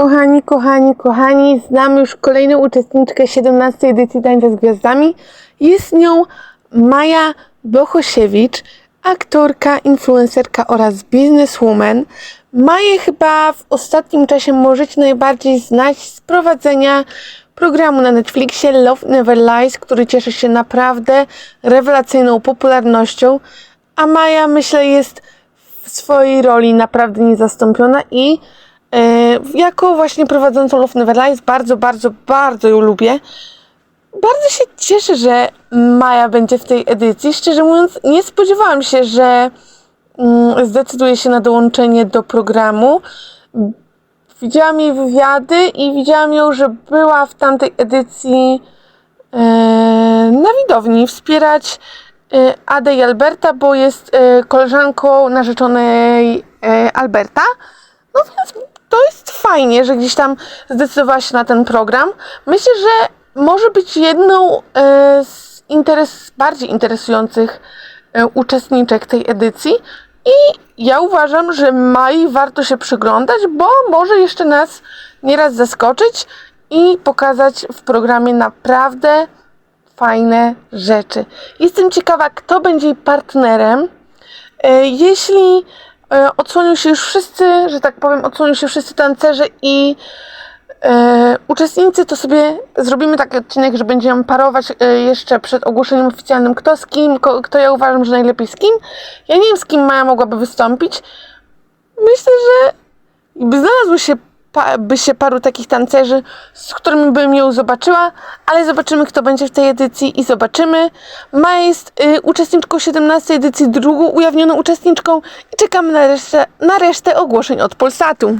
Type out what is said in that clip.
Kochani, kochani, kochani, znam już kolejną uczestniczkę 17 edycji Tańca z Gwiazdami. Jest nią Maja Bohosiewicz, aktorka, influencerka oraz bizneswoman. Maję chyba w ostatnim czasie możecie najbardziej znać z prowadzenia programu na Netflixie Love Never Lies, który cieszy się naprawdę rewelacyjną popularnością. A Maja, myślę, jest w swojej roli naprawdę niezastąpiona i jako właśnie prowadzącą Love Never Lies bardzo, bardzo, bardzo ją lubię. Bardzo się cieszę, że Maja będzie w tej edycji. Szczerze mówiąc, nie spodziewałam się, że mm, zdecyduje się na dołączenie do programu. Widziałam jej wywiady i widziałam ją, że była w tamtej edycji e, na widowni wspierać e, Adę i Alberta, bo jest e, koleżanką narzeczonej e, Alberta. No więc to jest fajnie, że gdzieś tam zdecydowała się na ten program. Myślę, że może być jedną e, z interes, bardziej interesujących e, uczestniczek tej edycji. I ja uważam, że Mai warto się przyglądać, bo może jeszcze nas nieraz zaskoczyć i pokazać w programie naprawdę fajne rzeczy. Jestem ciekawa, kto będzie jej partnerem. E, Jeśli odsłonią się już wszyscy, że tak powiem, odsłonią się wszyscy tancerze i e, uczestnicy, to sobie zrobimy taki odcinek, że będziemy parować e, jeszcze przed ogłoszeniem oficjalnym, kto z kim, ko, kto ja uważam, że najlepiej z kim. Ja nie wiem, z kim Maja mogłaby wystąpić. Myślę, że by znalazło się, by się paru takich tancerzy, z którymi bym ją zobaczyła, ale zobaczymy, kto będzie w tej edycji i zobaczymy. Maja jest y, uczestniczką 17 edycji, drugą ujawnioną uczestniczką i czekamy na resztę, na resztę ogłoszeń od Polsatu.